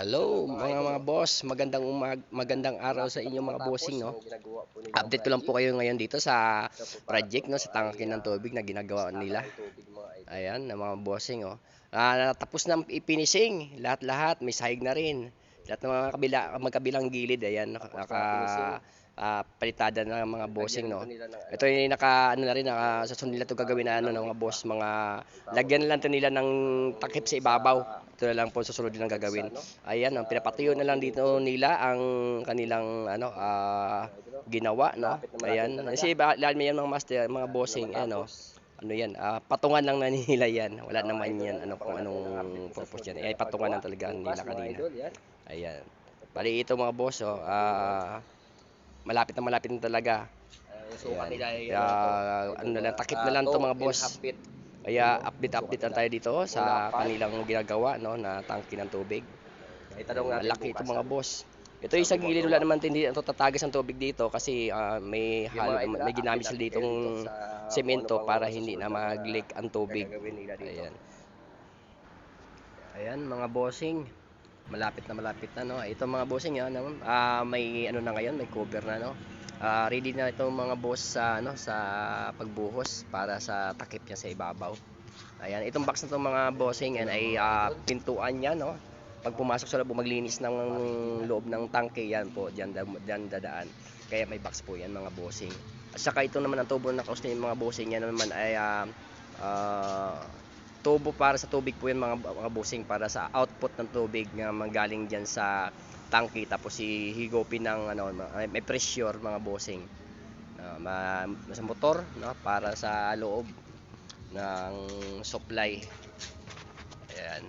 Hello mga mga boss, magandang umag magandang araw sa inyo mga bossing no. Update ko lang po kayo ngayon dito sa project no sa tangke ng tubig na ginagawa nila. Ayan, na mga bossing oh. Ah, tapos na i-finishing, lahat-lahat may sahig na rin. Lahat ng mga kabila magkabilang gilid ayan naka, naka ah, palitada na ng mga bossing no. Ito yung naka ano na rin naka susunod nila to gagawin na ano ng mga boss mga lagyan lang to nila ng takip sa ibabaw. Ito na lang po susunod nilang gagawin. Ayan, ang pinapatuyo na lang dito nila ang kanilang ano ah, ginawa no. Ayan, kasi lahat may mga master, mga bossing ano. Ano yan, ah, patungan lang na nila yan. Wala naman yan ano kung anong purpose yan. Ay patungan lang talaga nila kanina. Ayan. Bali ito mga boss oh, ah, malapit na malapit na talaga. Sukat Ayan. nila ay Kaya, ano na lang, takip na lang to mga boss. Kaya update-update lang tayo dito sa kanilang ginagawa no na tangke ng tubig. Itanong natin Malaki ito mga boss. Ito yung sa gilid wala naman hindi ito tatagas ng tubig dito kasi ah, may halo, may ginamit sila ditong semento ano para hindi na mag-leak ang tubig. Ayan. Ayan mga bossing. Malapit na malapit na no. Ito mga bossing yan, no? ah, may ano na ngayon, may cover na no. Ah, ready na itong mga boss sa ano sa pagbuhos para sa takip niya sa ibabaw. Ayan, itong box na itong mga bossing yan ay ah, pintuan niya no. Pag pumasok sa loob, maglinis ng loob ng tangke yan po, diyan, diyan dadaan. Kaya may box po yan mga bossing. Saka ito naman ang tubo na kausap yung mga bossing yan naman ay ah, ah, tubo para sa tubig po yan mga, mga bossing para sa output ng tubig na manggaling diyan sa tangke tapos hihigopin ng ano ma- may pressure mga bossing Ah, ma, sa motor no para sa loob ng supply. Ayan.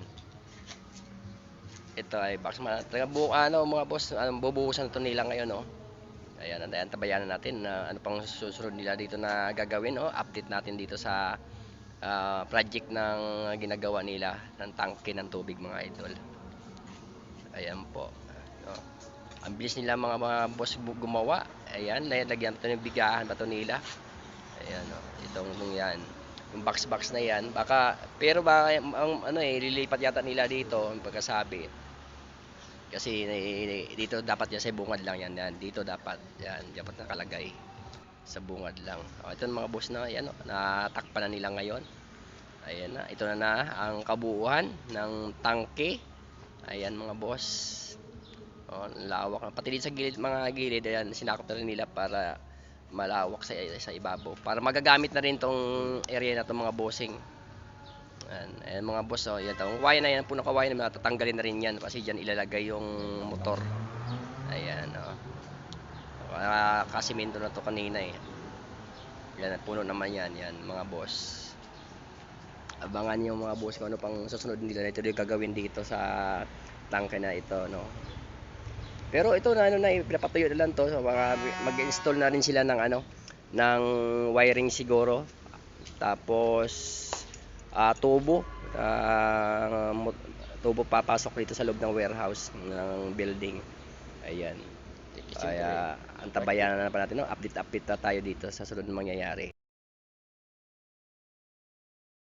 Ito ay box man. Taga bu ano mga boss ano, bubuhusan ito nila ngayon no? Ayan ayan tabayanan natin na ano pang susunod nila dito na gagawin no? Update natin dito sa ah, project ng ginagawa nila ng tangke ng tubig mga idol. Ayan po. No. ang bilis nila mga mga boss gumawa. Ayan lay- lagyan ito ng bigahan ito nila. Ayan no. itong itong yan. Yung box box na yan. Baka pero baka ang ano eh lilipat yata nila dito ang pagkasabi. Kasi eh, dito dapat yan sa bungad lang yan, yan dito dapat yan dapat nakalagay sa bungad lang. O, ito mga boss na yan, oh, natakpan na nila ngayon. Ayan na, ito na na ang kabuuan ng tangke. Ayan mga boss. O, lawak na. Pati dito sa gilid, mga gilid, ayan, sinakop na rin nila para malawak sa, sa ibabaw. Para magagamit na rin tong area na to mga bossing. Ayan, ayan mga boss, oh, yan tong wire na yan, puno ka wire na tatanggalin na rin yan kasi diyan ilalagay yung motor. Ayan, oh. Uh, kasimento na to kanina eh. Yan, puno naman yan, yan mga boss. Abangan niyo mga boss kung ano pang susunod nila ito yung gagawin dito sa tangke na ito, no. Pero ito na ano na eh, pinapatuyo na lang to, so mga mag-install na rin sila ng ano ng wiring siguro. Tapos ah tubo, ah, mo- tubo papasok dito sa loob ng warehouse ng building. Ayan. Kaya antabayan na pa natin, no? update update na tayo dito sa sunod na mangyayari.